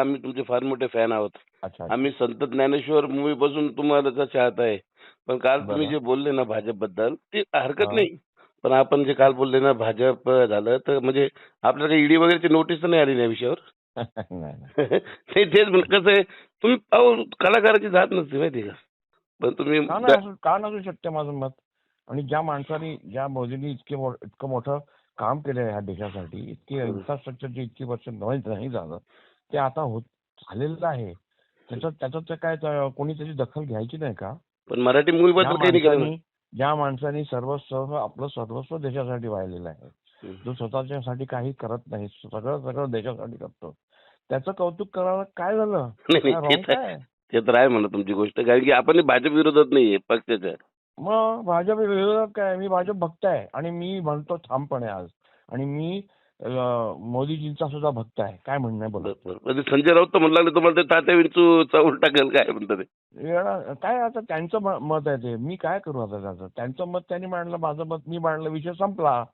आम्ही तुमचे फार मोठे फॅन आहोत. अच्छा आम्ही संत ज्ञानेश्वर मूवी पासून तुम्हाला चाहत आहे पण काल तुम्ही. जे बोलले ना भाजपबद्दल ते हरकत. नाही. पण आपण जे काल बोलले ना भाजप झालं तर म्हणजे आपल्याला ईडी वगैरेची नोटीस तर नाही आली या विषयावर? नाही तेच कसं आहे तुम्ही अहो कलाकाराची जात नसते माहिती का? पण तुम्ही का नसू शकते माझं मत? आणि ज्या माणसाने ज्या मोदींनी इतके इतकं मोठं काम केलं ह्या देशासाठी इतकी. इन्फ्रास्ट्रक्चरची इतकी वर्ष नाही झालं ते आता होत झालेलं आहे. त्याच्यात त्याच्यात तर काय कोणी त्याची दखल घ्यायची नाही का? पण मराठी मूवी ज्या. माणसाने सर्वस्व आपलं सर्वस्व देशासाठी वाहिलेलं आहे. जो स्वतःच्यासाठी काही करत नाही सगळं सगळं देशासाठी करतो. त्याचं कौतुक करायला काय झालं? ते तर आहे म्हणा तुमची गोष्ट. कारण की आपण भाजप विरोधात नाहीये पक्षाच्या. मग भाजप विरोधात काय? मी भाजप भक्त आहे आणि मी म्हणतो ठामपणे आज. आणि मी मोदीजींचा सुद्धा भक्त आहे. काय म्हणणं आहे बोला. म्हणजे संजय राऊत तर म्हणू लागले तुम्हाला ते तात्या विंचू चावून टाकेल काय म्हणतात काय आता त्यांचं मत आहे ते. मी काय करू आता त्याचं? त्यांचं मत त्यांनी मांडलं माझं मत मी मांडलं विषय संपला.